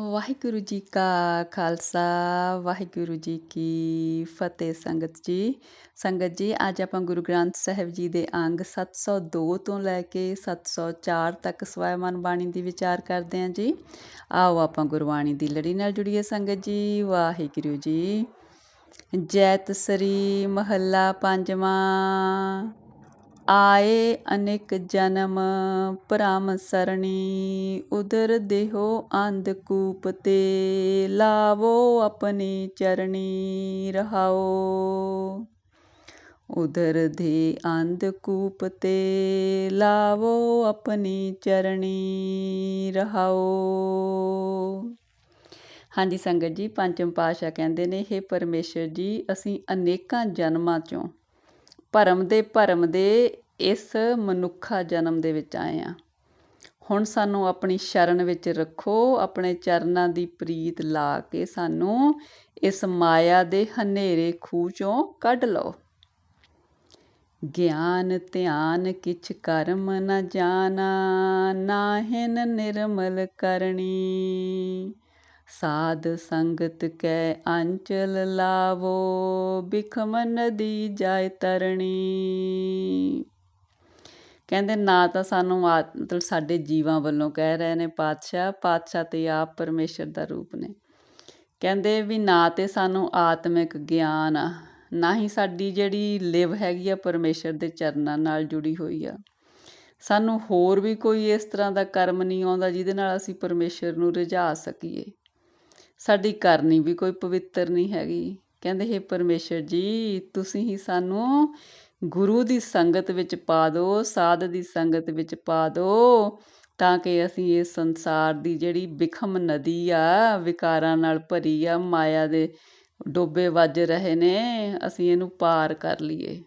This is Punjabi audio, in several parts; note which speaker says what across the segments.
Speaker 1: ਵਾਹਿਗੁਰੂ ਜੀ ਕਾ ਖਾਲਸਾ, ਵਾਹਿਗੁਰੂ ਜੀ ਕੀ ਫਤਿਹ ਸੰਗਤ ਜੀ। ਸੰਗਤ ਜੀ, ਅੱਜ ਆਪਾਂ ਗੁਰੂ ਗ੍ਰੰਥ ਸਾਹਿਬ ਜੀ ਦੇ ਅੰਗ 702 ਤੋਂ ਲੈ ਕੇ 704 ਤੱਕ ਸਵੈਮਨ ਬਾਣੀ ਦੀ ਵਿਚਾਰ ਕਰਦੇ ਹਾਂ ਜੀ। ਆਓ ਆਪਾਂ ਗੁਰਬਾਣੀ ਦੀ ਲੜੀ ਨਾਲ ਜੁੜੀਏ ਸੰਗਤ ਜੀ, ਵਾਹਿਗੁਰੂ ਜੀ। ਜੈਤ ਸ੍ਰੀ ਮਹੱਲਾ ਪੰਜਵਾਂ। ਆਏ ਅਨੇਕ ਜਨਮ ਭ੍ਰਮ ਸਰਣੀ, ਉਦਰ ਦੇਹੋ ਅੰਧ ਕੂਪ ਤੇ, ਲਾਵੋ ਆਪਣੀ ਚਰਣੀ ਰਹਾਓ। ਉਦਰ ਦੇ ਅੰਧ ਕੂਪ ਤੇ, ਲਾਵੋ ਆਪਣੀ ਚਰਣੀ ਰਹਾਓ। ਹਾਂਜੀ ਸੰਗਤ ਜੀ, ਪੰਚਮ ਪਾਸ਼ਾ ਕਹਿੰਦੇ ਨੇ ਇਹ ਪਰਮੇਸ਼ਰ ਜੀ, ਅਸੀਂ ਅਨੇਕਾਂ ਜਨਮਾਂ ਚੋਂ ਭਰਮ ਦੇ ਭਰਮ ਦੇ ਇਸ ਮਨੁੱਖਾ ਜਨਮ ਦੇ ਵਿੱਚ ਆਏ ਆ ਹੁਣ ਸਾਨੂੰ ਆਪਣੀ ਸ਼ਰਨ ਵਿੱਚ ਰੱਖੋ, ਆਪਣੇ ਚਰਨਾਂ ਦੀ ਪ੍ਰੀਤ ਲਾ ਕੇ ਸਾਨੂੰ ਇਸ ਮਾਇਆ ਦੇ ਹਨੇਰੇ ਖੂਹ ਚੋਂ ਕੱਢ ਲਓ। ਗਿਆਨ, ਧਿਆਨ, ਕਿਛ ਕਰਮ ਨ ਜਾਣਾ ਨਾਹਿਨ ਨਿਰਮਲ ਕਰਨੀ। ਸਾਧ ਸੰਗਤ ਕੈ ਅੰਚਲ ਲਾਵੋ ਬਿਖਮ ਨਦੀ ਜਾਇ ਤਰਣੀ। ਕਹਿੰਦੇ ਨਾ ਤਾਂ ਸਾਨੂੰ ਮਤਲਬ ਸਾਡੇ ਜੀਵਾਂ ਵੱਲੋਂ ਕਹਿ ਰਹੇ ਨੇ ਪਾਤਸ਼ਾਹ ਪਾਤਸ਼ਾਹ ਤੇ ਆਪ ਪਰਮੇਸ਼ਰ ਦਾ ਰੂਪ ਨੇ। ਕਹਿੰਦੇ ਵੀ ਨਾ ਤੇ ਸਾਨੂੰ ਆਤਮਿਕ ਗਿਆਨ ਆ, ਨਾ ਹੀ ਸਾਡੀ ਜਿਹੜੀ ਲਿਵ ਹੈਗੀ ਆ ਪਰਮੇਸ਼ਰ ਦੇ ਚਰਨਾਂ ਨਾਲ ਜੁੜੀ ਹੋਈ ਆ। ਸਾਨੂੰ ਹੋਰ ਵੀ ਕੋਈ ਇਸ ਤਰ੍ਹਾਂ ਦਾ ਕਰਮ ਨਹੀਂ ਆਉਂਦਾ ਜਿਹਦੇ ਨਾਲ ਅਸੀਂ ਪਰਮੇਸ਼ਰ ਨੂੰ ਰਿਝਾ ਸਕੀਏ। ਸਾਡੀ ਕਰਨੀ ਵੀ ਕੋਈ ਪਵਿੱਤਰ ਨਹੀਂ ਹੈਗੀ। ਕਹਿੰਦੇ, ਹੈ ਪਰਮੇਸ਼ਰ ਜੀ, ਤੁਸੀਂ ਹੀ ਸਾਨੂੰ ਗੁਰੂ ਦੀ ਸੰਗਤ ਵਿੱਚ ਪਾ ਦਿਓ, ਸਾਧ ਦੀ ਸੰਗਤ ਵਿੱਚ ਪਾ ਦਿਓ, ਤਾਂ ਕਿ ਅਸੀਂ ਇਸ ਸੰਸਾਰ ਦੀ ਜਿਹੜੀ ਵਿਖਮ ਨਦੀ ਆ, ਵਿਕਾਰਾਂ ਨਾਲ ਭਰੀ ਆ, ਮਾਇਆ ਦੇ ਡੋਬੇ ਵੱਜ ਰਹੇ ਨੇ, ਅਸੀਂ ਇਹਨੂੰ ਪਾਰ ਕਰ ਲਈਏ।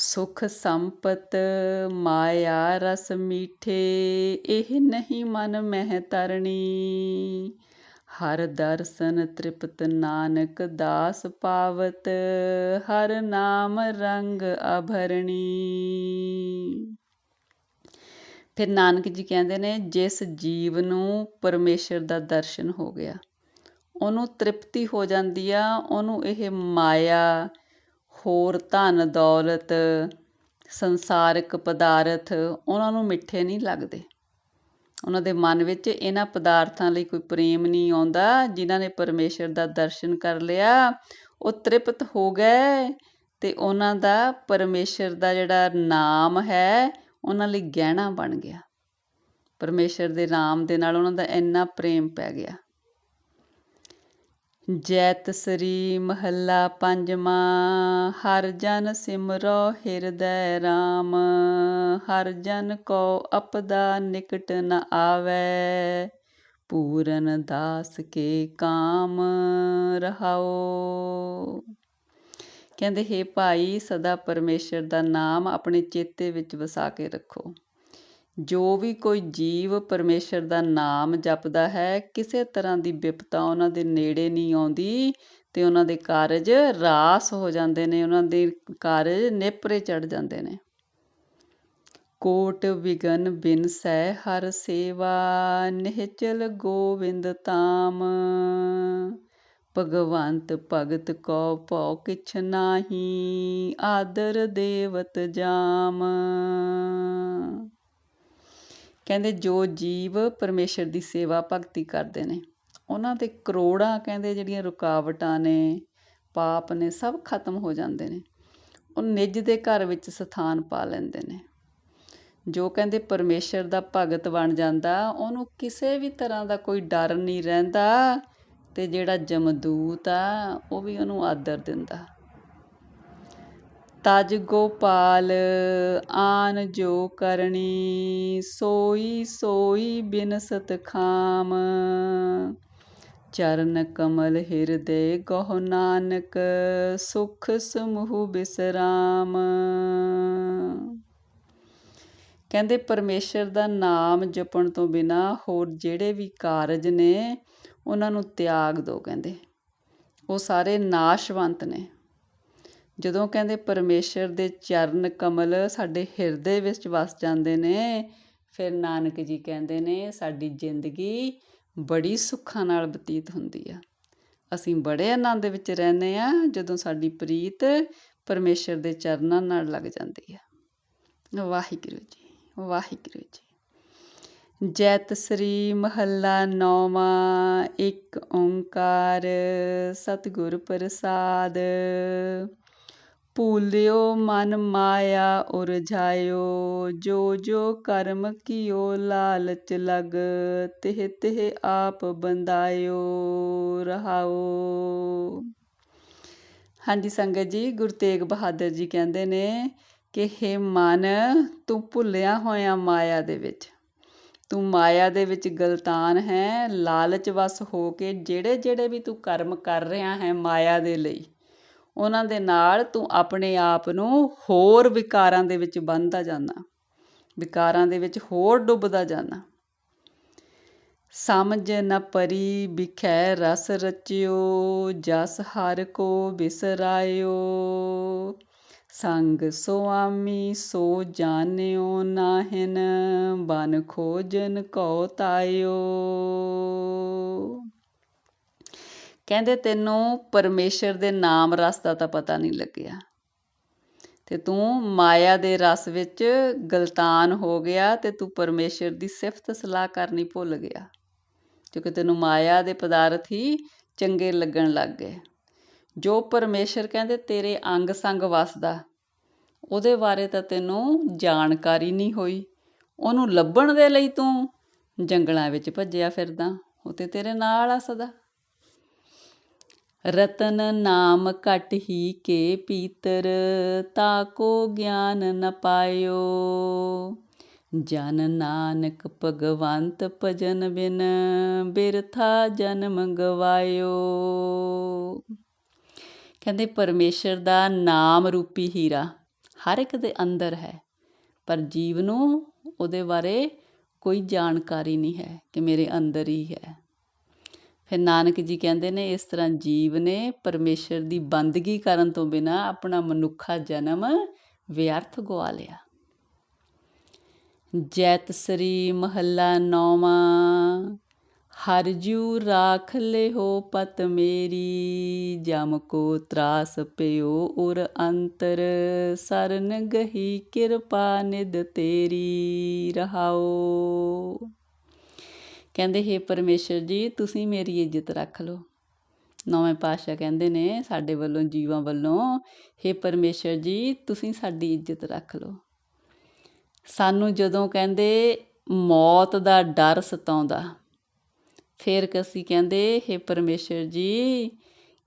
Speaker 1: ਸੁਖ ਸੰਪਤ ਮਾਇਆ ਰਸ ਮੀਠੇ, ਇਹ ਨਹੀਂ ਮਨ ਮਹਿ ਤਰਣੀ। ਹਰ ਦਰਸ਼ਨ ਤ੍ਰਿਪਤ ਨਾਨਕ ਦਾਸ ਪਾਵਤ, ਹਰ ਨਾਮ ਰੰਗ ਅਭਰਣੀ। ਫਿਰ ਨਾਨਕ ਜੀ ਕਹਿੰਦੇ ਨੇ, ਜਿਸ ਜੀਵ ਨੂੰ ਪਰਮੇਸ਼ਰ ਦਾ ਦਰਸ਼ਨ ਹੋ ਗਿਆ, ਉਹਨੂੰ ਤ੍ਰਿਪਤੀ ਹੋ ਜਾਂਦੀ ਆ, ਉਹਨੂੰ ਇਹ ਮਾਇਆ ਹੋਰ ਧਨ, ਦੌਲਤ, ਸੰਸਾਰਿਕ ਪਦਾਰਥ ਉਹਨਾਂ ਨੂੰ ਮਿੱਠੇ ਨਹੀਂ ਲੱਗਦੇ। ਉਹਨਾਂ ਦੇ ਮਨ ਵਿੱਚ ਇਹਨਾਂ ਪਦਾਰਥਾਂ ਲਈ ਕੋਈ ਪ੍ਰੇਮ ਨਹੀਂ ਆਉਂਦਾ, ਜਿਨ੍ਹਾਂ ਨੇ ਪਰਮੇਸ਼ਰ ਦਾ ਦਰਸ਼ਨ ਕਰ ਲਿਆ। ਉਹ ਤ੍ਰਿਪਤ ਹੋ ਗਏ ਤੇ ਉਹਨਾਂ ਦਾ, ਪਰਮੇਸ਼ਰ ਦਾ ਜਿਹੜਾ ਨਾਮ ਹੈ, ਉਹਨਾਂ ਲਈ ਗਹਿਣਾ ਬਣ ਗਿਆ। ਪਰਮੇਸ਼ਰ ਦੇ ਨਾਮ ਦੇ ਨਾਲ ਉਹਨਾਂ ਦਾ ਇੰਨਾ ਪ੍ਰੇਮ ਪੈ ਗਿਆ। ਜੈਤ ਸ੍ਰੀ ਮਹੱਲਾ ਪੰਜਵਾਂ, ਹਰ ਜਨ ਸਿਮਰੋ ਹਿਰਦੈ ਰਾਮ। ਹਰ ਜਨ ਕੋ ਅਪਦਾ ਨਿਕਟ ਨ ਆਵੇ, ਪੂਰਨ ਦਾਸ ਕੇ ਕਾਮ ਰਹਾਓ। ਕਹਿੰਦੇ, ਹੈ ਭਾਈ, ਸਦਾ ਪਰਮੇਸ਼ਰ ਦਾ ਨਾਮ ਆਪਣੇ ਚੇਤੇ ਵਿੱਚ ਵਸਾ ਕੇ ਰੱਖੋ। ਜੋ ਵੀ ਕੋਈ ਜੀਵ ਪਰਮੇਸ਼ਰ ਦਾ ਨਾਮ ਜਪਦਾ ਹੈ, ਕਿਸੇ ਤਰ੍ਹਾਂ ਦੀ ਵਿਪਤਾ ਉਹਨਾਂ ਦੇ ਨੇੜੇ ਨਹੀਂ ਆਉਂਦੀ ਤੇ ਉਹਨਾਂ ਦੇ ਕਾਰਜ ਰਾਸ ਹੋ ਜਾਂਦੇ ਨੇ, ਉਹਨਾਂ ਦੇ ਕਾਰਜ ਨੇਪਰੇ ਚੜ ਜਾਂਦੇ ਨੇ। ਕੋਟ ਵਿਗਨ ਬਿਨ ਸਹਿ ਹਰ ਸੇਵਾ, ਨਿਹਚਲ ਗੋਵਿੰਦ ਤਾਮ ਭਗਵੰਤ ਭਗਤ ਕੋ ਭਉ ਕਿਛ ਨਾਹੀ, ਆਦਰ ਦੇਵਤ ਜਾਮ। ਕਹਿੰਦੇ ਜੋ ਜੀਵ ਪਰਮੇਸ਼ਰ ਦੀ ਸੇਵਾ ਭਗਤੀ ਕਰਦੇ ਨੇ। ਉਹਨਾਂ 'ਤੇ ਕਰੋੜਾਂ ਕਹਿੰਦੇ ਜਿਹੜੀਆਂ ਰੁਕਾਵਟਾਂ ਨੇ, ਪਾਪ ਨੇ, ਸਭ ਖਤਮ ਹੋ ਜਾਂਦੇ ਨੇ। ਉਹ ਨਿੱਜ ਦੇ ਘਰ ਵਿੱਚ ਸਥਾਨ ਪਾ ਲੈਂਦੇ ਨੇ। ਜੋ ਕਹਿੰਦੇ ਪਰਮੇਸ਼ਰ ਦਾ ਭਗਤ ਬਣ ਜਾਂਦਾ, ਉਹਨੂੰ ਕਿਸੇ ਵੀ ਤਰ੍ਹਾਂ ਦਾ ਕੋਈ ਡਰ ਨਹੀਂ ਰਹਿੰਦਾ ਤੇ ਜਿਹੜਾ ਜਮਦੂਤ ਆ, ਉਹ ਵੀ ਉਹਨੂੰ ਆਦਰ ਦਿੰਦਾ। ਤਜ ਗੋਪਾਲ ਆਨ ਜੋ ਕਰਨੀ, ਸੋਈ ਸੋਈ ਬਿਨਸਤ ਖਾਮ ਚਰਨ ਕਮਲ ਹਿਰਦੇ ਗਹੁ ਨਾਨਕ, ਸੁਖ ਸਮੂਹ ਬਿਸਰਾਮ। ਕਹਿੰਦੇ ਪਰਮੇਸ਼ਰ ਦਾ ਨਾਮ ਜਪਣ ਤੋਂ ਬਿਨਾ ਹੋਰ ਜਿਹੜੇ ਵੀ ਕਾਰਜ ਨੇ, ਉਹਨਾਂ ਨੂੰ ਤਿਆਗ ਦਿਓ ਕਹਿੰਦੇ। ਉਹ ਸਾਰੇ ਨਾਸ਼ਵੰਤ ਨੇ। ਜਦੋਂ ਕਹਿੰਦੇ ਪਰਮੇਸ਼ਰ ਦੇ ਚਰਨ ਕਮਲ ਸਾਡੇ ਹਿਰਦੇ ਵਿੱਚ ਵਸ ਜਾਂਦੇ ਨੇ, ਫਿਰ ਨਾਨਕ ਜੀ ਕਹਿੰਦੇ ਨੇ, ਸਾਡੀ ਜ਼ਿੰਦਗੀ ਬੜੀ ਸੁੱਖਾਂ ਨਾਲ ਬਤੀਤ ਹੁੰਦੀ ਆ। ਅਸੀਂ ਬੜੇ ਆਨੰਦ ਵਿੱਚ ਰਹਿੰਦੇ ਆ ਜਦੋਂ ਸਾਡੀ ਪ੍ਰੀਤ ਪਰਮੇਸ਼ਰ ਦੇ ਚਰਨਾਂ ਨਾਲ ਲੱਗ ਜਾਂਦੀ ਆ। ਵਾਹਿਗੁਰੂ ਜੀ ਵਾਹਿਗੁਰੂ ਜੀ। ਜੈਤ ਸ੍ਰੀ ਮਹੱਲਾ ਨੌਵਾਂ, ਇੱਕ ਓੰਕਾਰ ਸਤਿਗੁਰ ਪ੍ਰਸਾਦ। ਭੂਲਿਓ ਮਨ ਮਾਇਆ ਉਰਝਾਇਓ, ਜੋ ਜੋ ਕਰਮ ਕੀਓ ਲਾਲਚ ਲਗ, ਤਿਹ ਤਿਹ ਆਪ ਬੰਦਾਇਓ ਰਹਾਓ। ਹਾਂਜੀ ਸੰਗਤ ਜੀ, ਗੁਰੂ ਤੇਗ ਬਹਾਦਰ ਜੀ ਕਹਿੰਦੇ ਨੇ ਕਿ हे ਮਨ, ਤੂੰ ਭੁੱਲਿਆ ਹੋਇਆ ਮਾਇਆ ਦੇ ਵਿੱਚ। ਤੂੰ ਮਾਇਆ ਦੇ ਵਿੱਚ ਗਲਤਾਨ ਹੈ, ਲਾਲਚ ਵਸ ਹੋ ਕੇ ਜਿਹੜੇ ਜਿਹੜੇ ਵੀ ਤੂੰ ਕਰਮ ਕਰ ਰਿਹਾ ਹੈ ਮਾਇਆ ਦੇ ਲਈ ਉਹਨਾਂ ਦੇ ਨਾਲ ਤੂੰ ਆਪਣੇ ਆਪ ਨੂੰ ਹੋਰ ਵਿਕਾਰਾਂ ਦੇ ਵਿੱਚ ਬੰਨਦਾ ਜਾਂਦਾ। ਵਿਕਾਰਾਂ ਦੇ ਵਿੱਚ ਹੋਰ ਡੁੱਬਦਾ ਜਾਂਦਾ। ਸਮਝ ਨ ਪਰੀ ਬਿਖੈ ਰਸ ਰਚਿਓ, ਜਸ ਹਰ ਕੋ ਬਿਸਰਾਇਓ। ਸੰਗ ਸੁਆਮੀ ਸੋ ਜਾਣਿਓ ਨਾਹਿਨ, ਬਨ ਖੋਜਨ ਕਉ ਤਾਇਓ। ਕਹਿੰਦੇ ਤੈਨੂੰ ਪਰਮੇਸ਼ਰ ਦੇ ਨਾਮ ਰਸ ਦਾ ਤਾਂ ਪਤਾ ਨਹੀਂ ਲੱਗਿਆ। ਤੇ ਤੂੰ ਮਾਇਆ ਦੇ ਰਸ ਵਿੱਚ ਗਲਤਾਨ ਹੋ ਗਿਆ ਤੇ ਤੂੰ ਪਰਮੇਸ਼ਰ ਦੀ ਸਿਫਤ ਸਲਾਹ ਕਰਨੀ ਭੁੱਲ ਗਿਆ। ਕਿਉਂਕਿ ਤੈਨੂੰ ਮਾਇਆ ਦੇ ਪਦਾਰਥ ਹੀ ਚੰਗੇ ਲੱਗਣ ਲੱਗ ਗਏ। ਜੋ ਪਰਮੇਸ਼ਰ ਕਹਿੰਦੇ ਤੇਰੇ ਅੰਗ ਸੰਗ ਵਸਦਾ, ਉਹਦੇ ਬਾਰੇ ਤਾਂ ਤੈਨੂੰ ਜਾਣਕਾਰੀ ਨਹੀਂ ਹੋਈ। ਉਹਨੂੰ ਲੱਭਣ ਦੇ ਲਈ ਤੂੰ ਜੰਗਲਾਂ ਵਿੱਚ ਭੱਜਿਆ ਫਿਰਦਾ, ਉਹ ਤੇ ਤੇਰੇ ਨਾਲ ਆ ਸਦਾ। ਰਤਨ ਨਾਮ ਘਟ ਹੀ ਕੇ ਪੀਤਰ, ਤਾ ਕੋ ਗਿਆਨ ਨ ਪਾਇਓ। ਜਨ ਨਾਨਕ ਭਗਵੰਤ ਭਜਨ ਬਿਨ, ਬਿਰਥਾ ਜਨਮ ਗਵਾਇਓ। ਕਹਿੰਦੇ ਪਰਮੇਸ਼ਰ ਦਾ ਨਾਮ ਰੂਪੀ ਹੀਰਾ ਹਰ ਇੱਕ ਦੇ ਅੰਦਰ ਹੈ, ਪਰ ਜੀਵ ਨੂੰ ਉਹਦੇ ਬਾਰੇ ਕੋਈ ਜਾਣਕਾਰੀ ਨਹੀਂ ਹੈ ਕਿ ਮੇਰੇ ਅੰਦਰ ਹੀ ਹੈ। ਫਿਰ ਨਾਨਕ ਜੀ ਕਹਿੰਦੇ ਨੇ, ਇਸ ਤਰ੍ਹਾਂ ਜੀਵ ਨੇ ਪਰਮੇਸ਼ਰ ਦੀ ਬੰਦਗੀ ਕਰਨ ਤੋਂ ਬਿਨਾ ਆਪਣਾ ਮਨੁੱਖਾ ਜਨਮ ਵਿਅਰਥ ਗਵਾ ਲਿਆ। ਜੈਤ ਸ੍ਰੀ ਮਹੱਲਾ ਨੌਵਾਂ, ਹਰ ਜੂ ਰਾਖ ਲਿਓ ਪਤ ਮੇਰੀ, ਜਮ ਕੋ ਤਰਾਸ ਪਿਓ ਉਰ ਅੰਤਰ, ਸਰਨ ਗਹੀ ਕਿਰਪਾ ਨਿਦ ਤੇਰੀ, ਰਹਾਓ। ਕਹਿੰਦੇ, ਹੈ ਪਰਮੇਸ਼ਰ ਜੀ, ਤੁਸੀਂ ਮੇਰੀ ਇੱਜ਼ਤ ਰੱਖ ਲਓ। ਨੌਵੇਂ ਪਾਤਸ਼ਾਹ ਕਹਿੰਦੇ ਨੇ, ਸਾਡੇ ਵੱਲੋਂ, ਜੀਵਾਂ ਵੱਲੋਂ, ਹੈ ਪਰਮੇਸ਼ਰ ਜੀ, ਤੁਸੀਂ ਸਾਡੀ ਇੱਜ਼ਤ ਰੱਖ ਲਓ। ਸਾਨੂੰ ਜਦੋਂ ਕਹਿੰਦੇ, ਮੌਤ ਦਾ ਡਰ ਸਤਾਉਂਦਾ। ਫਿਰ ਅਸੀਂ ਕਹਿੰਦੇ हे ਪਰਮੇਸ਼ਰ ਜੀ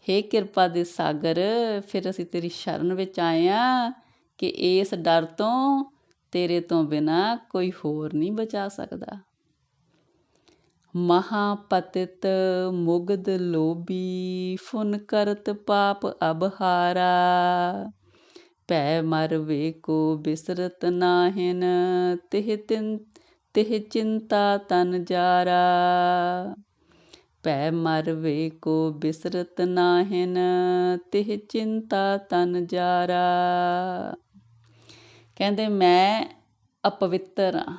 Speaker 1: हे ਕਿਰਪਾ ਦੇ ਸਾਗਰ, ਫਿਰ ਅਸੀਂ ਤੇਰੀ ਸ਼ਰਨ ਵਿੱਚ ਆਏ ਆ ਕਿ ਇਸ ਡਰ ਤੋਂ ਤੇਰੇ ਤੋਂ ਬਿਨਾ ਕੋਈ ਹੋਰ ਨਹੀਂ ਬਚਾ ਸਕਦਾ। ਮਹਾਪਤਿਤ ਮੁਗਦ ਲੋਭੀ, ਫੁਨ ਕਰਤ ਪਾਪ ਅਬਹਾਰਾ। ਭੈ ਮਰ ਵੇ ਕੋ ਬਿਸਰਤ ਨਾਹਿਨ, ਤਿਹ ਤਿਨ ਤਿਹ ਚਿੰਤਾ ਤਨ ਜਾਰਾ। ਭੈ ਮਰ ਵੇ ਕੋ ਬਿਸਰਤ ਨਾਹਿਨ, ਤਿਹ ਚਿੰਤਾ ਤਨ ਜਾਰਾ। ਕਹਿੰਦੇ ਮੈਂ ਅਪਵਿੱਤਰ ਆ,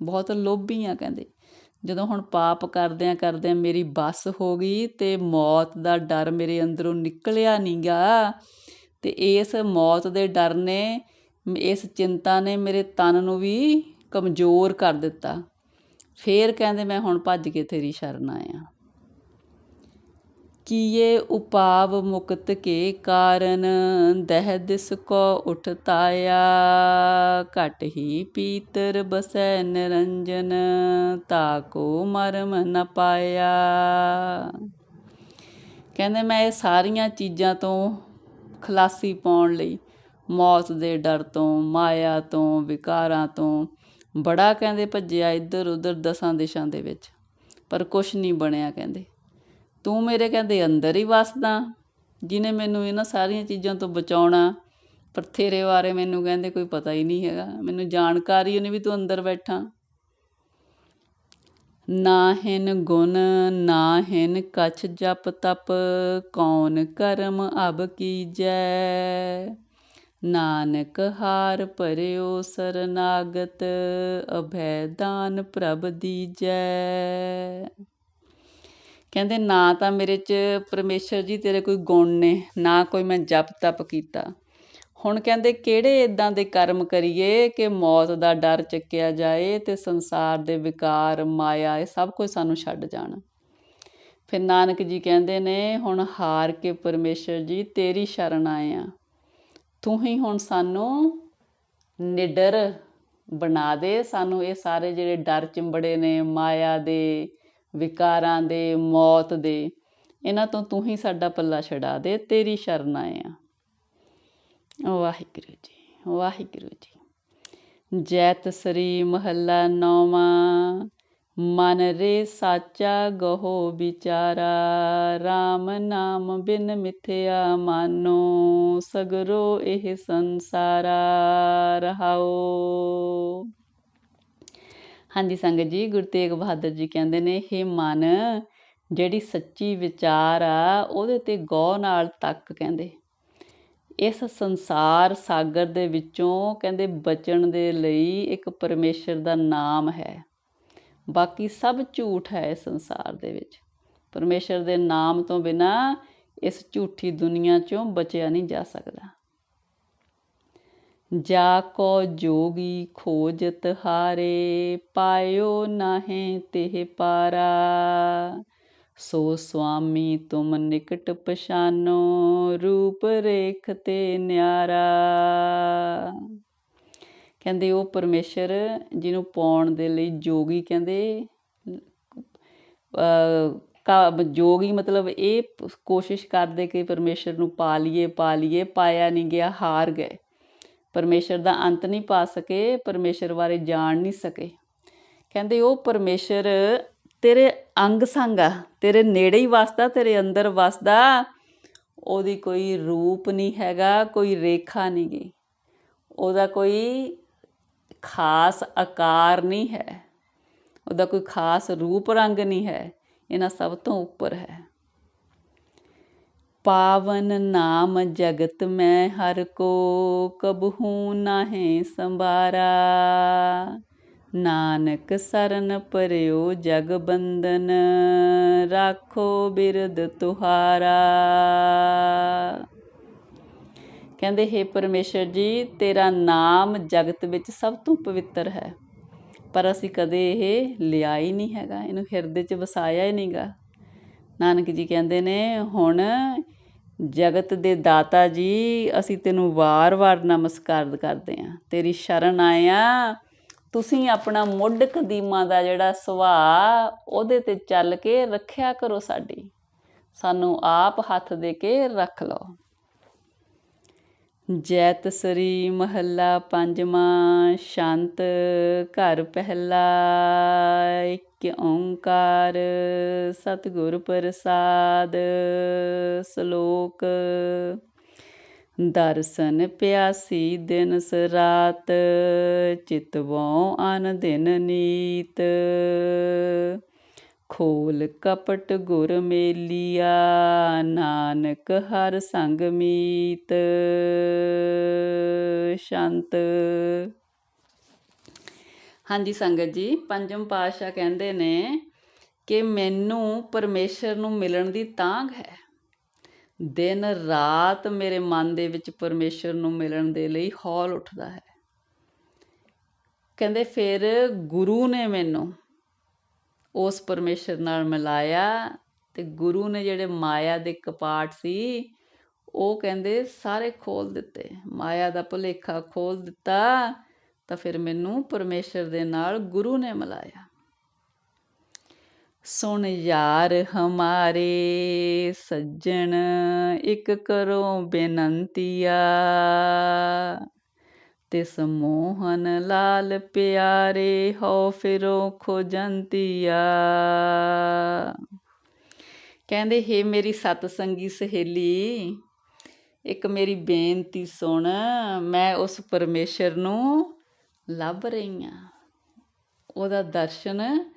Speaker 1: ਬਹੁਤ ਲੋਭੀ ਆ ਕਹਿੰਦੇ। ਜਦੋਂ ਹੁਣ ਪਾਪ ਕਰਦਿਆਂ ਕਰਦਿਆਂ ਮੇਰੀ ਬੱਸ ਹੋ ਗਈ ਅਤੇ ਮੌਤ ਦਾ ਡਰ ਮੇਰੇ ਅੰਦਰੋਂ ਨਿਕਲਿਆ ਨਹੀਂ ਗਾ ਅਤੇ ਇਸ ਮੌਤ ਦੇ ਡਰ ਨੇ, ਇਸ ਚਿੰਤਾ ਨੇ ਮੇਰੇ ਤਨ ਨੂੰ ਵੀ ਕਮਜ਼ੋਰ ਕਰ ਦਿੱਤਾ। ਫਿਰ ਕਹਿੰਦੇ ਮੈਂ ਹੁਣ ਭੱਜ ਕੇ ਤੇਰੀ ਸ਼ਰਨ ਆਇਆ। ਕੀਏ ਉਪਾਵ ਮੁਕਤ ਕੇ ਕਾਰਨ, ਦਹਿ ਦਿਸ ਕੋ ਉਠਤਾਇਆ ਘਟ ਹੀ ਪੀਤਰ ਬਸੈ ਨਿਰੰਜਨ, ਤਾ ਕੋ ਮਰਮ ਨ ਪਾਇਆ। ਕਹਿੰਦੇ ਮੈਂ ਇਹ ਸਾਰੀਆਂ ਚੀਜ਼ਾਂ ਤੋਂ ਖਲਾਸੀ ਪਾਉਣ ਲਈ, ਮੌਤ ਦੇ ਡਰ ਤੋਂ, ਮਾਇਆ ਤੋਂ, ਵਿਕਾਰਾਂ ਤੋਂ, ਬੜਾ ਕਹਿੰਦੇ ਭੱਜਿਆ ਇੱਧਰ ਉੱਧਰ ਦਸਾਂ ਦਿਸ਼ਾਂ ਦੇ ਵਿੱਚ। ਪਰ ਕੁਛ ਨਹੀਂ ਬਣਿਆ ਕਹਿੰਦੇ। ਤੂੰ ਮੇਰੇ ਕਹਿੰਦੇ ਅੰਦਰ ਹੀ ਵਸਦਾ ਜਿਨੇ ਮੈਨੂੰ ਇਹਨਾਂ ਸਾਰੀਆਂ ਚੀਜ਼ਾਂ ਤੋਂ ਬਚਾਉਣਾ, ਪਰ ਤੇਰੇ ਬਾਰੇ ਮੈਨੂੰ ਕਹਿੰਦੇ ਕੋਈ ਪਤਾ ਹੀ ਨਹੀਂ ਹੈਗਾ। ਮੈਨੂੰ ਜਾਣਕਾਰੀ ਉਹਨੇ ਵੀ ਤੂੰ ਅੰਦਰ ਬੈਠਾ। ਨਾ ਹਿਨ ਗੁਣ, ਨਾ ਹਿਨ ਕਛ ਜਪ ਤਪ, ਕੌਣ ਕਰਮ ਅਬ ਕੀਜੈ? ਨਾਨਕ ਹਾਰ ਭਰਿਓ ਸਰਨਾਗਤ, ਅਭੈ ਦਾਨ ਪ੍ਰਭ ਦੀਜੈ। ਕਹਿੰਦੇ, ਨਾ ਤਾਂ ਮੇਰੇ 'ਚ ਪਰਮੇਸ਼ਰ ਜੀ ਤੇਰੇ ਕੋਈ ਗੁਣ ਨੇ, ਨਾ ਕੋਈ ਮੈਂ ਜਪ ਤਪ ਕੀਤਾ। ਹੁਣ ਕਹਿੰਦੇ, ਕਿਹੜੇ ਇਦਾਂ ਦੇ ਕਰਮ ਕਰੀਏ ਕਿ ਮੌਤ ਦਾ ਡਰ ਚੱਕਿਆ ਜਾਏ ਤੇ ਸੰਸਾਰ ਦੇ ਵਿਕਾਰ, ਮਾਇਆ, ਇਹ ਸਭ ਕੁਝ ਸਾਨੂੰ ਛੱਡ ਜਾਣ? ਫਿਰ ਨਾਨਕ ਜੀ ਕਹਿੰਦੇ ਨੇ, ਹੁਣ ਹਾਰ ਕੇ ਪਰਮੇਸ਼ਰ ਜੀ, ਤੇਰੀ ਸ਼ਰਨ ਆਏ ਆ। ਤੂੰ ਹੀ ਹੁਣ ਸਾਨੂੰ ਨਿਡਰ ਬਣਾ ਦੇ। ਸਾਨੂੰ ਇਹ ਸਾਰੇ ਜਿਹੜੇ ਡਰ ਚਿੰਬੜੇ ਨੇ, ਮਾਇਆ ਦੇ ਵਿਕਾਰਾਂ ਦੇ, ਮੌਤ ਦੇ, ਇਹਨਾਂ ਤੋਂ ਤੂੰ ਹੀ ਸਾਡਾ ਪੱਲਾ ਛਡਾ ਦੇ, ਤੇਰੀ ਸ਼ਰਨ ਆਏ ਆ। ਵਾਹਿਗੁਰੂ ਜੀ ਵਾਹਿਗੁਰੂ ਜੀ। ਜੈਤ ਸ੍ਰੀ ਮਹੱਲਾ ਨੌਵਾਂ, ਮਨ ਰੇ ਸਾਚਾ ਗਹੋ ਵਿਚਾਰਾ RAM ਨਾਮ ਬਿਨ ਮਿਥਿਆ ਮਾਨੋ, ਸਗਰੋ ਇਹ ਸੰਸਾਰਾ ਰਹਾਓ। ਹਾਂਜੀ ਸੰਗਤ ਜੀ, ਗੁਰੂ ਤੇਗ ਬਹਾਦਰ ਜੀ ਕਹਿੰਦੇ ਨੇ ਇਹ ਮਨ, ਜਿਹੜੀ ਸੱਚੀ ਵਿਚਾਰ ਆ, ਉਹਦੇ ਤੇ ਗੌ ਨਾਲ ਤੱਕ, ਕਹਿੰਦੇ। ਇਸ ਸੰਸਾਰ ਸਾਗਰ ਦੇ ਵਿੱਚੋਂ ਕਹਿੰਦੇ ਬਚਣ ਦੇ ਲਈ ਇੱਕ ਪਰਮੇਸ਼ਰ ਦਾ ਨਾਮ ਹੈ। ਬਾਕੀ ਸਭ ਝੂਠ ਹੈ ਇਸ ਸੰਸਾਰ ਦੇ ਵਿੱਚ। ਪਰਮੇਸ਼ਰ ਦੇ ਨਾਮ ਤੋਂ ਬਿਨਾ ਇਸ ਝੂਠੀ ਦੁਨੀਆ ਚੋਂ ਬਚਿਆ ਨਹੀਂ ਜਾ ਸਕਦਾ। ਜਾ ਕੋ ਜੋਗੀ ਖੋਜਤ ਹਾਰੇ, ਪਾਇਓ ਨਾਹੀਂ ਤਿਹ ਪਾਰਾ। ਸੋ ਸੁਆਮੀ ਤੁਮ ਨਿਕਟ ਪਛਾਨੋ, ਰੂਪ ਰੇਖ ਤੇ ਨਿਆਰਾ। ਕਹਿੰਦੇ ਉਹ ਪਰਮੇਸ਼ਰ ਜਿਹਨੂੰ ਪਾਉਣ ਦੇ ਲਈ ਜੋਗੀ ਕਹਿੰਦੇ ਜੋਗੀ ਮਤਲਬ ਇਹ ਕੋਸ਼ਿਸ਼ ਕਰਦੇ ਕਿ ਪਰਮੇਸ਼ਰ ਨੂੰ ਪਾ ਲਈਏ ਪਾ ਲਈਏ, ਪਾਇਆ ਨਹੀਂ ਗਿਆ, ਹਾਰ ਗਏ। ਪਰਮੇਸ਼ਰ ਦਾ ਅੰਤ ਨਹੀਂ ਪਾ ਸਕੇ, ਪਰਮੇਸ਼ਰ ਬਾਰੇ ਜਾਣ ਨਹੀਂ ਸਕੇ। ਕਹਿੰਦੇ ਉਹ ਪਰਮੇਸ਼ਰ, ਤੇਰੇ ਅੰਗ ਸੰਗ ਆ, ਤੇਰੇ ਨੇੜੇ ਹੀ ਵਸਦਾ, ਤੇਰੇ ਅੰਦਰ ਵਸਦਾ। ਉਹਦੀ ਕੋਈ ਰੂਪ ਨਹੀਂ ਹੈਗਾ, ਕੋਈ ਰੇਖਾ ਨਹੀਂ ਗਈ ਉਹਦਾ ਕੋਈ ਖਾਸ ਆਕਾਰ ਨਹੀਂ ਹੈ। ਉਹਦਾ ਕੋਈ ਖਾਸ ਰੂਪ ਰੰਗ ਨਹੀਂ ਹੈ। ਇਹਨਾਂ ਸਭ ਤੋਂ ਉੱਪਰ ਹੈ। ਪਾਵਨ ਨਾਮ ਜਗਤ ਮੈਂ ਹਰ ਕੋ, ਕਬਹੂ ਨਾਹੇ ਸੰਭਾਰਾ। ਨਾਨਕ ਸਰਨ ਪਰਿਓ ਜਗ ਬੰਦਨ ਰਾਖੋ ਬਿਰਦ ਤੁਹਾਰਾ। ਕਹਿੰਦੇ हे ਪਰਮੇਸ਼ਰ ਜੀ, ਤੇਰਾ ਨਾਮ ਜਗਤ ਵਿੱਚ ਸਭ ਤੋਂ ਪਵਿੱਤਰ ਹੈ। ਪਰ ਅਸੀਂ ਕਦੇ ਇਹ ਲਿਆ ਹੀ ਨਹੀਂ ਹੈਗਾ, ਇਹਨੂੰ ਹਿਰਦੇ 'ਚ ਵਸਾਇਆ ਹੀ ਨਹੀਂਗਾ ਨਾਨਕ ਜੀ ਕਹਿੰਦੇ ਨੇ, ਹੁਣ ਜਗਤ ਦੇ ਦਾਤਾ ਜੀ, ਅਸੀਂ ਤੈਨੂੰ ਵਾਰ-ਵਾਰ ਨਮਸਕਾਰ ਕਰਦੇ ਆਂ। ਤੇਰੀ ਸ਼ਰਨ ਆਇਆ ਤੁਸੀਂ ਆਪਣਾ ਮੁੱਢ ਕਦੀਮਾ ਦਾ ਜਿਹੜਾ ਸੁਭਾਅ, ਉਹਦੇ ਤੇ ਚੱਲ ਕੇ ਰੱਖਿਆ ਕਰੋ ਸਾਡੀ। ਸਾਨੂੰ ਆਪ ਹੱਥ ਦੇ ਕੇ ਰੱਖ ਲਓ। ਜੈਤ ਸਰੀ ਮਹੱਲਾ ਪੰਜਵਾਂ, ਸ਼ਾਂਤ ਘਰ ਪਹਿਲਾ। ਇੱਕ ਓੰਕਾਰ ਸਤਿਗੁਰ ਪ੍ਰਸਾਦ, ਸ਼ਲੋਕ ਦਰਸ਼ਨ ਪਿਆਸੀ ਦਿਨ ਸਰਾਤ ਚਿਤਵੋਂ ਅਨ ਦਿਨ ਨੀਤ। ਖੋਲ ਕਪਟ ਗੁਰ ਮੇਲੀਆ, ਨਾਨਕ ਹਰ ਸੰਗ ਮੀਤ। ਸ਼ੰਤ। ਹਾਂਜੀ ਸੰਗਤ ਜੀ, ਪੰਜਮ ਪਾਸ਼ਾ ਕਹਿੰਦੇ ਨੇ ਕਿ ਮੈਨੂੰ ਪਰਮੇਸ਼ਰ ਨੂੰ ਮਿਲਣ ਦੀ ਤਾਂਘ ਹੈ। ਦਿਨ ਰਾਤ ਮੇਰੇ ਮਨ ਦੇ ਵਿੱਚ ਪਰਮੇਸ਼ਰ ਨੂੰ ਮਿਲਣ ਦੇ ਲਈ ਹੌਲ ਉੱਠਦਾ ਹੈ। ਕਹਿੰਦੇ ਫਿਰ ਗੁਰੂ ਨੇ ਮੈਨੂੰ ਉਸ ਪਰਮੇਸ਼ਰ ਨਾਲ ਮਿਲਾਇਆ ਤੇ ਗੁਰੂ ਨੇ ਜਿਹੜੇ ਮਾਇਆ ਦੇ ਕਪਾਟ ਸੀ, ਉਹ ਕਹਿੰਦੇ ਸਾਰੇ ਖੋਲ ਦਿੱਤੇ। ਮਾਇਆ ਦਾ ਭੁਲੇਖਾ ਖੋਲ ਦਿੱਤਾ ਤਾਂ ਫਿਰ ਮੈਨੂੰ ਪਰਮੇਸ਼ਰ ਦੇ ਨਾਲ ਗੁਰੂ ਨੇ ਮਿਲਾਇਆ। ਸੁਣ ਯਾਰ ਹਮਾਰੇ ਸੱਜਣ, ਇੱਕ ਕਰੋ ਬੇਨੰਤੀਆ। ਤਿਸ ਮੋਹਨ ਲਾਲ ਪਿਆਰੇ ਹੋ ਫਿਰੋ ਖੋਜੰਤੀਆ। ਕਹਿੰਦੇ, ਹੇ ਮੇਰੀ ਸਤ ਸੰਗੀ ਸਹੇਲੀ, ਇੱਕ ਮੇਰੀ ਬੇਨਤੀ ਸੁਣ, ਮੈਂ ਉਸ ਪਰਮੇਸ਼ਰ ਨੂੰ ਲੱਭ ਰਹੀ ਆ। ਉਹਦਾ ਦਰਸ਼ਨ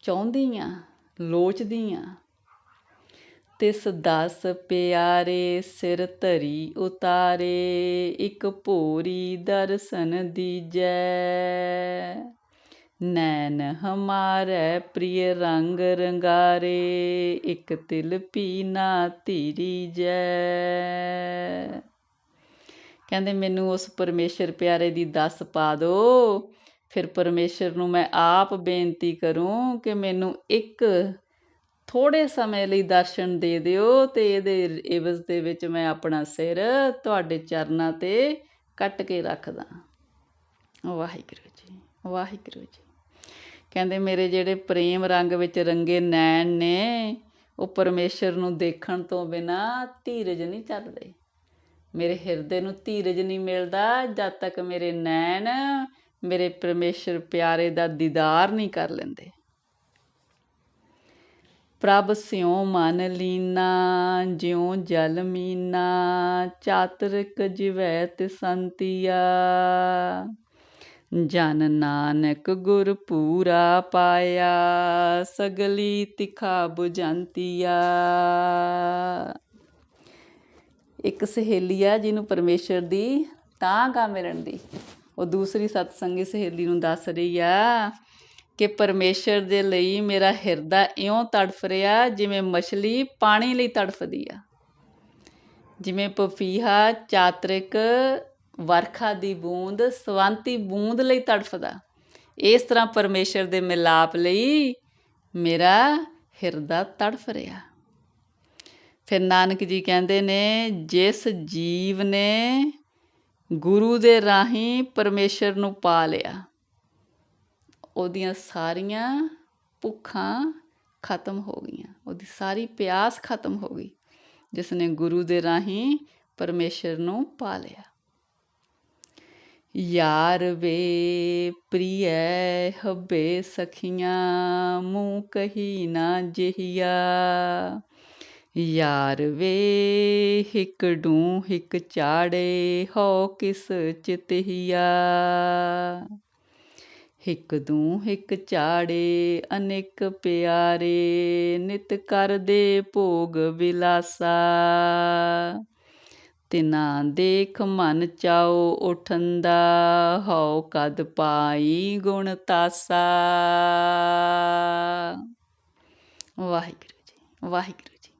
Speaker 1: ਚਾਹੁੰਦੀ ਆ, ਲੋਚਦੀ ਆ। ਤਿਸ ਦਸ ਪਿਆਰੇ ਸਿਰ ਧਰੀ ਉਤਾਰੇ, ਇੱਕ ਭੋਰੀ ਦਰਸ਼ਨ ਦੀਜੈ। ਨੈਣ ਹਮਾਰੇ ਪ੍ਰਿਯ ਰੰਗ ਰੰਗਾਰੇ, ਇੱਕ ਤਿਲ ਪੀਨਾ ਧੀਰੀ ਜੈ ਕਹਿੰਦੇ ਮੈਨੂੰ ਉਸ ਪਰਮੇਸ਼ਰ ਪਿਆਰੇ ਦੀ ਦੱਸ ਪਾ ਦਿਓ ਫਿਰ ਪਰਮੇਸ਼ਰ ਨੂੰ ਮੈਂ ਆਪ ਬੇਨਤੀ ਕਰੂੰ ਕਿ ਮੈਨੂੰ ਇੱਕ ਥੋੜੇ ਸਮੇਂ ਲਈ ਦਰਸ਼ਨ ਦੇ ਦਿਓ ਤੇ ਇਹਦੇ ਇਵਜ਼ ਦੇ ਵਿੱਚ ਮੈਂ ਆਪਣਾ ਸਿਰ ਤੁਹਾਡੇ ਚਰਨਾਂ ਤੇ ਕੱਟ ਕੇ ਰੱਖਦਾ। ਵਾਹਿਗੁਰੂ ਜੀ ਵਾਹਿਗੁਰੂ ਜੀ। ਕਹਿੰਦੇ ਮੇਰੇ ਜਿਹੜੇ ਪ੍ਰੇਮ ਰੰਗ ਵਿੱਚ ਰੰਗੇ ਨੈਣ ਨੇ, ਉਹ ਪਰਮੇਸ਼ਰ ਨੂੰ ਦੇਖਣ ਤੋਂ ਬਿਨਾ ਧੀਰਜ ਨਹੀਂ ਚੱਲਦੇ। ਮੇਰੇ ਹਿਰਦੇ ਨੂੰ ਧੀਰਜ ਨਹੀਂ ਮਿਲਦਾ, ਜਦ ਤੱਕ ਮੇਰੇ ਨੈਣ ਮੇਰੇ ਪਰਮੇਸ਼ਰ ਪਿਆਰੇ ਦਾ ਦੀਦਾਰ ਨਹੀਂ ਕਰ ਲੈਂਦੇ। ਪ੍ਰਭ ਸਿਉ ਮਨ ਲੀਨਾ, ਜਿਉ ਜਲ ਮੀਨਾ, ਚਾਤਰਿਕ ਜਿਵੈ ਤਿਸੰਤੀਆ ਜਨ ਨਾਨਕ ਗੁਰ ਪੂਰਾ ਪਾਇਆ, ਸਗਲੀ ਤਿਖਾ 부ਜੰਤੀਆ ਇੱਕ ਸਹੇਲੀ ਆ ਜਿਹਨੂੰ ਪਰਮੇਸ਼ਰ ਦੀ ਤਾਂ ਗਾ ਮਿਲਣ ਦੀ। ਉਹ ਦੂਸਰੀ ਸਤਸੰਗੀ ਸਹੇਲੀ ਨੂੰ ਦੱਸ ਰਹੀ ਆ ਕਿ ਪਰਮੇਸ਼ਰ ਦੇ ਲਈ ਮੇਰਾ ਹਿਰਦਾ ਇਉਂ ਤੜਫ ਰਿਹਾ ਜਿਵੇਂ ਮਛਲੀ ਪਾਣੀ ਲਈ ਤੜਫਦੀ ਆ। ਜਿਵੇਂ ਪਪੀਹਾ ਚਾਤਰਿਕ ਵਰਖਾ ਦੀ ਬੂੰਦ ਸਵੰਤੀ ਬੂੰਦ ਲਈ ਤੜਫਦਾ। ਇਸ ਤਰ੍ਹਾਂ ਪਰਮੇਸ਼ਰ ਦੇ ਮਿਲਾਪ ਲਈ ਮੇਰਾ ਹਿਰਦਾ ਤੜਫ ਰਿਹਾ। ਫਿਰ ਨਾਨਕ ਜੀ ਕਹਿੰਦੇ ਨੇ, ਜਿਸ ਜੀਵ ਨੇ ਗੁਰੂ ਦੇ ਰਾਹੀਂ ਪਰਮੇਸ਼ਰ ਨੂੰ ਪਾ ਲਿਆ ਉਹਦੀਆਂ ਸਾਰੀਆਂ ਭੁੱਖਾਂ ਖਤਮ ਹੋ ਗਈਆਂ। ਉਹਦੀ ਸਾਰੀ ਪਿਆਸ ਖਤਮ ਹੋ ਗਈ। ਜਿਸ ਨੇ ਗੁਰੂ ਦੇ ਰਾਹੀਂ ਪਰਮੇਸ਼ਰ ਨੂੰ ਪਾ ਲਿਆ। ਯਾਰ ਵੇ ਪ੍ਰਿਯ ਹੱਬੇ ਸਖੀਆਂ ਮੂੰ ਕਹੀ ਨਾ ਜਿਹਿਆ। ਯਾਰ ਵੇ ਹਿਕ ਡੂ ਹਿਕ ਚਾੜੇ, ਹੋ ਕਿਸ ਚਿਤਹਿਆ। ਹਿਕ ਦੂ ਹਿਕ ਚਾੜੇ, ਅਨੇਕ ਪਿਆਰੇ, ਨਿਤ ਕਰਦੇ ਭੋਗ ਵਿਲਾਸਾ। ਤਿਨਾ ਦੇਖ ਮਨ ਚਾਓ ਉਠੰਦਾ, ਹਉ ਕਦ ਪਾਈ ਗੁਣ ਤਾਸਾ। ਵਾਹਿਗੁਰੂ ਜੀ ਵਾਹਿਗੁਰੂ ਜੀ।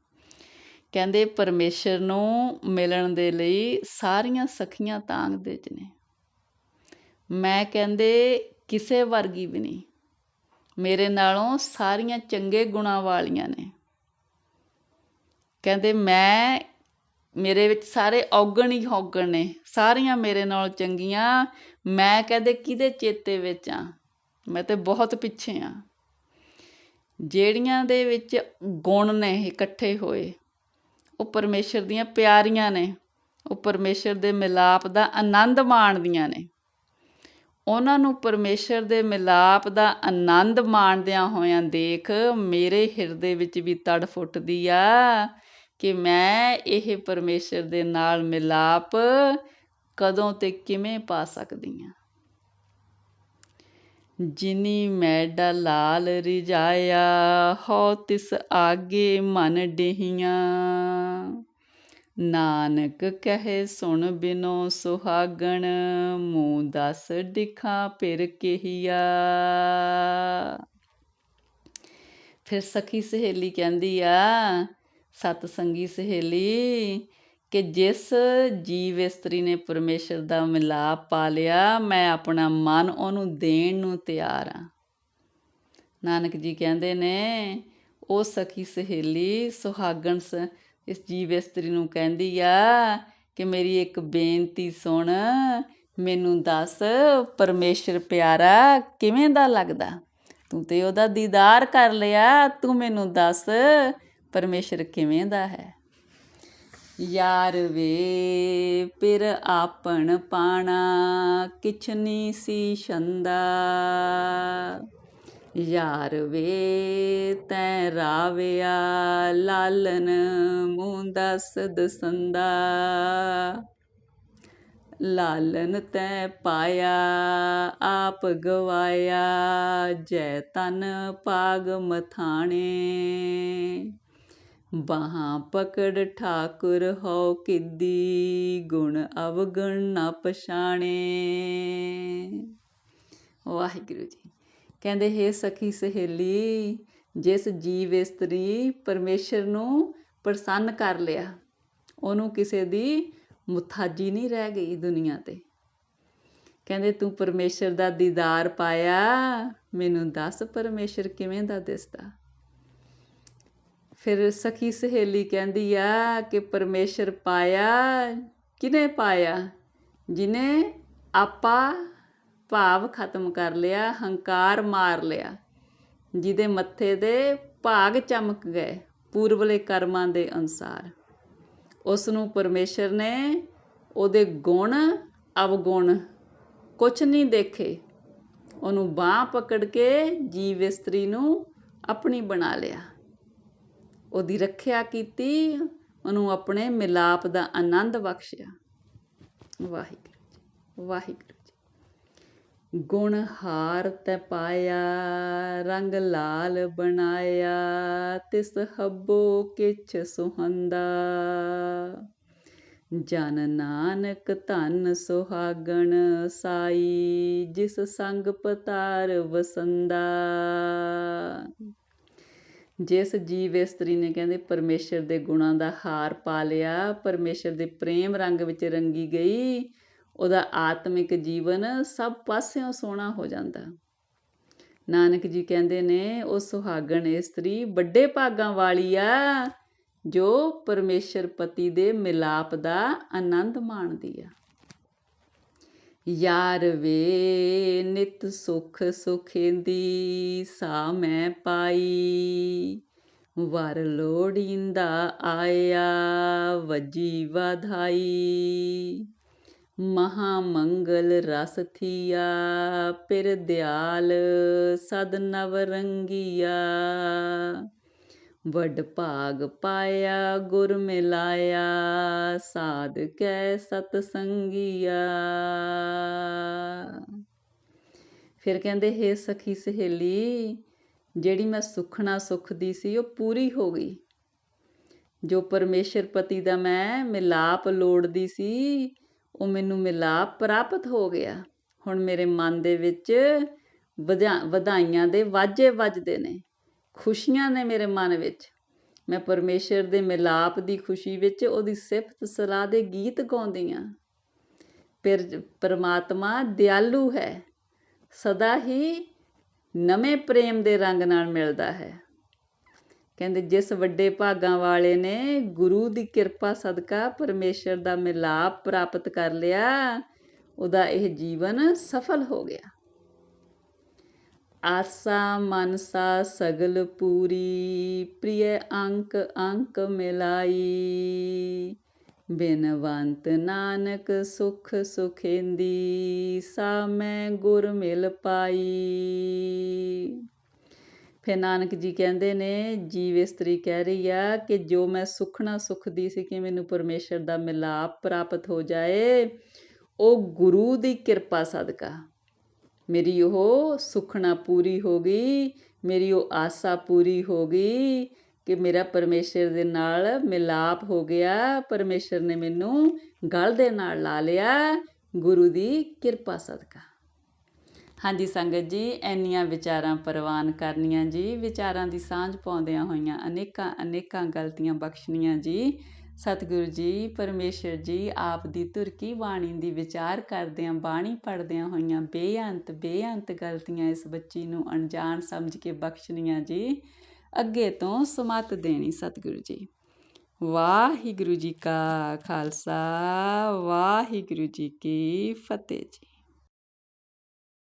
Speaker 1: ਕਹਿੰਦੇ ਪਰਮੇਸ਼ਰ ਨੂੰ ਮਿਲਣ ਦੇ ਲਈ ਸਾਰੀਆਂ ਸਖੀਆਂ ਤਾਂਗਦੇ ਚ ਨੇ ਮੈਂ ਕਹਿੰਦੇ ਕਿਸੇ ਵਰਗੀ ਵੀ ਨਹੀਂ। ਮੇਰੇ ਨਾਲੋਂ ਸਾਰੀਆਂ ਚੰਗੇ ਗੁਣਾਂ ਵਾਲੀਆਂ ਨੇ। ਕਹਿੰਦੇ, ਮੈਂ, ਮੇਰੇ ਵਿੱਚ ਸਾਰੇ ਔਗਣ ਹੀ ਔਗਣ ਨੇ। ਸਾਰੀਆਂ ਮੇਰੇ ਨਾਲ ਚੰਗੀਆਂ। ਮੈਂ ਕਹਦੇ, ਕਿਹਦੇ ਚੇਤੇ ਵਿੱਚ ਆ? ਮੈਂ ਤੇ ਬਹੁਤ ਪਿੱਛੇ ਆ। ਜਿਹੜੀਆਂ ਦੇ ਵਿੱਚ ਗੁਣ ਨੇ ਇਕੱਠੇ ਹੋਏ, ਉਹ ਪਰਮੇਸ਼ਰ ਦੀਆਂ ਪਿਆਰੀਆਂ ਨੇ। ਉਹ ਪਰਮੇਸ਼ਰ ਦੇ ਮਿਲਾਪ ਦਾ ਆਨੰਦ ਮਾਣਦੀਆਂ ਨੇ। ਉਹਨਾਂ ਨੂੰ ਪਰਮੇਸ਼ਰ ਦੇ ਮਿਲਾਪ ਦਾ ਆਨੰਦ ਮਾਣਦਿਆਂ ਹੋਇਆਂ ਦੇਖ ਮੇਰੇ ਹਿਰਦੇ ਵਿੱਚ ਵੀ ਤੜਫ ਉੱਠਦੀ ਆ ਕਿ ਮੈਂ ਇਹ ਪਰਮੇਸ਼ਰ ਦੇ ਨਾਲ ਮਿਲਾਪ ਕਦੋਂ ਤੇ ਕਿਵੇਂ ਪਾ ਸਕਦੀ ਆ। ਜਿਨੀ ਮੈਡਾ ਲਾਲ ਰਿਜਾਇਆ ਹੋ ਤਿਸ ਆਗੇ ਮਨ ਡਹੀਆਂ। ਨਾਨਕ ਕਹੇ ਸੁਣ ਬਿਨੋ ਸੁਹਾਗਣ ਮੂੰ ਦਸ ਦਿਖਾਂ ਫਿਰ ਕਿਹੀਆ। ਫਿਰ ਸਖੀ ਸਹੇਲੀ ਕਹਿੰਦੀ ਆ, ਸਤ ਸੰਗੀ ਸਹੇਲੀ, ਕਿ ਜਿਸ ਜੀਵ ਇਸਤਰੀ ਨੇ ਪਰਮੇਸ਼ਰ ਦਾ ਮਿਲਾਪ ਪਾ ਲਿਆ, ਮੈਂ ਆਪਣਾ ਮਨ ਉਹਨੂੰ ਦੇਣ ਨੂੰ ਤਿਆਰ ਆ। ਨਾਨਕ ਜੀ ਕਹਿੰਦੇ ਨੇ, ਉਹ ਸਖੀ ਸਹੇਲੀ, ਸੁਹਾਗਣ ਇਸ ਜੀਵ ਇਸਤਰੀ ਨੂੰ ਕਹਿੰਦੀ ਆ ਕਿ ਮੇਰੀ ਇੱਕ ਬੇਨਤੀ ਸੁਣ, ਮੈਨੂੰ ਦੱਸ ਪਰਮੇਸ਼ਰ ਪਿਆਰਾ ਕਿਵੇਂ ਦਾ ਲੱਗਦਾ? ਤੂੰ ਤੇ ਉਹਦਾ ਦੀਦਾਰ ਕਰ ਲਿਆ, ਤੂੰ ਮੈਨੂੰ ਦੱਸ ਪਰਮੇਸ਼ਰ ਕਿਵੇਂ ਦਾ ਹੈ? ਯਾਰ ਵੇ ਪਿਰ ਆਪਣ ਪਾਣਾ ਕਿਛ ਨੀ ਸੀ ਛੰਦਾ। ਯਾਰ ਵੇ, ਤੈ ਰਾਵਿਆ, ਲਾਲਨ ਮੂੰਦਾ ਸਦਸੰਦਾ ਲਾਲਨ ਤੈ ਪਾਇਆ, ਆਪ ਗਵਾਇਆ, ਜੈ ਤਨ ਪਾਗ ਮਥਾਣੇ। ਬਾਹਾਂ ਪਕੜ ਠਾਕੁਰ ਹੋ ਕਿੱਦੀ, ਗੁਣ ਅਵਗਣ ਨਾ ਪਛਾਣੇ। ਵਾਹਿਗੁਰੂ ਜੀ। ਕਹਿੰਦੇ, ਹੇ ਸਖੀ ਸਹੇਲੀ, ਜਿਸ ਜੀਵ ਇਸਤਰੀ ਪਰਮੇਸ਼ਰ ਨੂੰ ਪ੍ਰਸੰਨ ਕਰ ਲਿਆ, ਉਹਨੂੰ ਕਿਸੇ ਦੀ ਮੁਥਾਜੀ ਨਹੀਂ ਰਹਿ ਗਈ ਦੁਨੀਆ ਤੇ। ਕਹਿੰਦੇ, ਤੂੰ ਪਰਮੇਸ਼ਰ ਦਾ ਦੀਦਾਰ ਪਾਇਆ, ਮੈਨੂੰ ਦੱਸ ਪਰਮੇਸ਼ਰ ਕਿਵੇਂ ਦਾ ਦਿਸਦਾ। ਫਿਰ ਸਖੀ ਸਹੇਲੀ ਕਹਿੰਦੀ ਆ ਕਿ ਪਰਮੇਸ਼ਰ ਪਾਇਆ ਕਿਨੇ ਪਾਇਆ? ਜਿਨੇ ਆਪਾ ਭਾਵ ਖਤਮ ਕਰ ਲਿਆ, ਹੰਕਾਰ ਮਾਰ ਲਿਆ। ਜਿਹਦੇ ਮੱਥੇ ਦੇ ਭਾਗ ਚਮਕ ਗਏ, ਪੂਰਵਲੇ ਕਰਮਾਂ ਦੇ ਅਨਸਾਰ। ਉਸ ਨੂੰ ਪਰਮੇਸ਼ਰ ਨੇ ਉਹਦੇ ਗੁਣ, ਅਵਗੁਣ ਕੁਝ ਨਹੀਂ ਦੇਖੇ। ਉਹਨੂੰ ਬਾਹ ਪਕੜ ਕੇ ਜੀਵ ਇਸਤਰੀ ਨੂੰ ਆਪਣੀ ਬਣਾ ਲਿਆ। ਉਹਦੀ ਰੱਖਿਆ ਕੀਤੀ, ਉਹਨੂੰ ਆਪਣੇ ਮਿਲਾਪ ਦਾ ਆਨੰਦ ਬਖਸ਼ਿਆ। ਵਾਹਿਗੁਰੂ ਜੀ, ਵਾਹਿਗੁਰੂ। ਗੁਣ ਹਾਰ ਤੈ ਪਾਇਆ, ਰੰਗ ਲਾਲ ਬਣਾਇਆ, ਤਿਸ ਹੱਬੋ ਕਿਛ ਸੁਹੰਦਾ। ਜਨ ਨਾਨਕ ਧਨ ਸੁਹਾਗਣ ਸਾਈ, ਜਿਸ ਸੰਗ ਪਤਾਰ ਵਸੰਦਾ। ਜਿਸ ਜੀਵ ਇਸਤਰੀ ਨੇ ਕਹਿੰਦੇ ਪਰਮੇਸ਼ਰ ਦੇ ਗੁਣਾਂ ਦਾ ਹਾਰ ਪਾ ਲਿਆ, ਪਰਮੇਸ਼ਰ ਦੇ ਪ੍ਰੇਮ ਰੰਗ ਵਿੱਚ ਰੰਗੀ ਗਈ ਉਹਦਾ ਆਤਮਿਕ ਜੀਵਨ ਸਭ ਪਾਸਿਓਂ ਸੋਹਣਾ ਹੋ ਜਾਂਦਾ। ਨਾਨਕ ਜੀ ਕਹਿੰਦੇ ਨੇ, ਉਹ ਸੁਹਾਗਣ ਇਸਤਰੀ ਵੱਡੇ ਭਾਗਾਂ ਵਾਲੀ ਆ, ਜੋ ਪਰਮੇਸ਼ਰ ਪਤੀ ਦੇ ਮਿਲਾਪ ਦਾ ਆਨੰਦ ਮਾਣਦੀ ਆ। ਯਾਰ ਵੇ, ਨਿਤ ਸੁਖ ਸੁਖੇਂਦੀ ਸਾ ਮੈਂ ਪਾਈ, ਵਰ ਲੋੜੀਂਦਾ ਆਇਆ, ਵਜੀ ਵਧਾਈ। ਮਹਾ ਮੰਗਲ ਰਸ ਥੀਆ, ਪਿਰ ਦਿਆਲ ਸਦ ਨਵ ਰੰਗੀਆ। ਵੱਡ ਭਾਗ ਪਾਇਆ, ਗੁਰ ਮਿਲਾਇਆ, ਸਾਧ ਕੈ ਸਤ ਸੰਗੀਆ। ਫਿਰ ਕਹਿੰਦੇ, ਹੇ ਸਖੀ ਸਹੇਲੀ, ਜਿਹੜੀ ਮੈਂ ਸੁਖਣਾ ਸੁਖਦੀ ਸੀ, ਉਹ ਪੂਰੀ ਹੋ ਗਈ। ਜੋ ਪਰਮੇਸ਼ਰ ਪਤੀ ਦਾ ਮੈਂ ਮਿਲਾਪ ਲੋੜਦੀ ਸੀ ਉਹ ਮੈਨੂੰ ਮਿਲਾਪ ਪ੍ਰਾਪਤ ਹੋ ਗਿਆ। ਹੁਣ ਮੇਰੇ ਮਨ ਦੇ ਵਿੱਚ ਵਧਾਈਆਂ ਦੇ ਵਾਜੇ ਵੱਜਦੇ ਨੇ। ਖੁਸ਼ੀਆਂ ਨੇ ਮੇਰੇ ਮਨ ਵਿੱਚ। ਮੈਂ ਪਰਮੇਸ਼ਰ ਦੇ ਮਿਲਾਪ ਦੀ ਖੁਸ਼ੀ ਵਿੱਚ ਉਹਦੀ ਸਿਫਤ ਸਲਾਹ ਦੇ ਗੀਤ ਗਾਉਂਦੀ ਆ ਪਰ, ਪਰਮਾਤਮਾ ਦਿਆਲੂ ਹੈ। ਸਦਾ ਹੀ ਨਵੇਂ ਪ੍ਰੇਮ ਦੇ ਰੰਗ ਨਾਲ ਮਿਲਦਾ ਹੈ। ਕਹਿੰਦੇ ਜਿਸ ਵੱਡੇ ਭਾਗਾਂ ਵਾਲੇ ਨੇ ਗੁਰੂ ਦੀ ਕਿਰਪਾ ਸਦਕਾ ਪਰਮੇਸ਼ਰ ਦਾ ਮਿਲਾਪ ਪ੍ਰਾਪਤ ਕਰ ਲਿਆ, ਉਹਦਾ ਇਹ ਜੀਵਨ ਸਫਲ ਹੋ ਗਿਆ। ਆਸਾ ਮਨਸਾ ਸਗਲ ਪੂਰੀ, ਪ੍ਰਿਯ ਅੰਕ ਅੰਕ ਮਿਲਾਈ। ਬਿਨਵੰਤ ਨਾਨਕ ਸੁਖ ਸੁਖੇਂਦੀ ਸਾ ਮੈਂ ਗੁਰ ਮਿਲ ਪਾਈ। ਫਿਰ ਨਾਨਕ ਜੀ ਕਹਿੰਦੇ ਨੇ, ਜੀਵ ਇਸਤਰੀ ਕਹਿ ਰਹੀ ਆ ਕਿ ਜੋ ਮੈਂ ਸੁਖਣਾ ਸੁਖਦੀ ਸੀ ਕਿ ਮੈਨੂੰ ਪਰਮੇਸ਼ਰ ਦਾ ਮਿਲਾਪ ਪ੍ਰਾਪਤ ਹੋ ਜਾਏ, ਉਹ ਗੁਰੂ ਦੀ ਕਿਰਪਾ ਸਦਕਾ। ਮੇਰੀ ਉਹ ਸੁਖਣਾ ਪੂਰੀ ਹੋ ਗਈ, ਮੇਰੀ ਉਹ ਆਸਾ ਪੂਰੀ ਹੋ ਗਈ ਕਿ ਮੇਰਾ ਪਰਮੇਸ਼ਰ ਦੇ ਨਾਲ ਮਿਲਾਪ ਹੋ ਗਿਆ। ਪਰਮੇਸ਼ਰ ਨੇ ਮੈਨੂੰ ਗਲ ਦੇ ਨਾਲ ਲਾ ਲਿਆ, ਗੁਰੂ ਦੀ ਕਿਰਪਾ ਸਦਕਾ। ਹਾਂਜੀ ਸੰਗਤ ਜੀ ਐਨੀਆਂ ਵਿਚਾਰਾਂ ਪ੍ਰਵਾਨ ਕਰਨੀਆਂ ਜੀ, ਵਿਚਾਰਾਂ ਦੀ ਸਾਂਝ ਪਾਉਂਦਿਆਂ ਹੋਈਆਂ ਅਨੇਕਾਂ ਅਨੇਕਾਂ ਗਲਤੀਆਂ ਬਖਸ਼ਣੀਆਂ ਜੀ। ਸਤਿਗੁਰੂ ਜੀ, ਪਰਮੇਸ਼ਰ ਜੀ, ਆਪ ਦੀ ਤੁਰਕੀ ਬਾਣੀ ਦੀ ਵਿਚਾਰ ਕਰਦਿਆਂ, ਬਾਣੀ ਪੜਦਿਆਂ ਹੋਈਆਂ ਬੇਅੰਤ ਬੇਅੰਤ ਗਲਤੀਆਂ ਇਸ ਬੱਚੀ ਨੂੰ ਅਣਜਾਣ ਸਮਝ ਕੇ ਬਖਸ਼ਣੀਆਂ ਜੀ। ਅੱਗੇ ਤੋਂ ਸਮਤ ਦੇਣੀ ਸਤਿਗੁਰੂ ਜੀ। ਵਾਹਿਗੁਰੂ ਜੀ ਕਾ ਖਾਲਸਾ, ਵਾਹਿਗੁਰੂ ਜੀ ਕੀ ਫਤਿਹ ਜੀ।